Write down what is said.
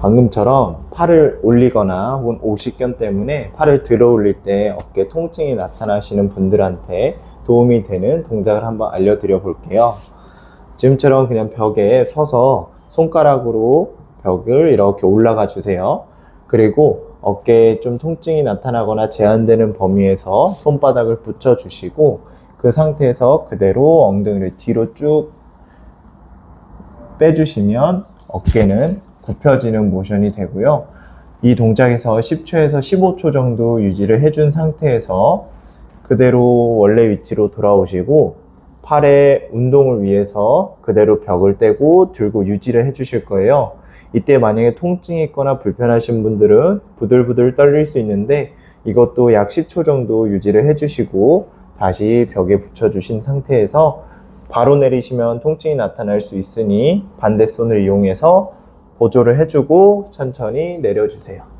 방금처럼 팔을 올리거나 혹은 오십견 때문에 팔을 들어 올릴 때 어깨 통증이 나타나시는 분들한테 도움이 되는 동작을 한번 알려드려 볼게요. 지금처럼 그냥 벽에 서서 손가락으로 벽을 이렇게 올라가 주세요. 그리고 어깨에 좀 통증이 나타나거나 제한되는 범위에서 손바닥을 붙여 주시고 그 상태에서 그대로 엉덩이를 뒤로 쭉 빼주시면 어깨는 굽혀지는 모션이 되고요. 이 동작에서 10초에서 15초 정도 유지를 해준 상태에서 그대로 원래 위치로 돌아오시고 팔의 운동을 위해서 그대로 벽을 떼고 들고 유지를 해주실 거예요. 이때 만약에 통증이 있거나 불편하신 분들은 부들부들 떨릴 수 있는데 이것도 약 10초 정도 유지를 해주시고 다시 벽에 붙여주신 상태에서 바로 내리시면 통증이 나타날 수 있으니 반대 손을 이용해서 보조를 해주고 천천히 내려주세요.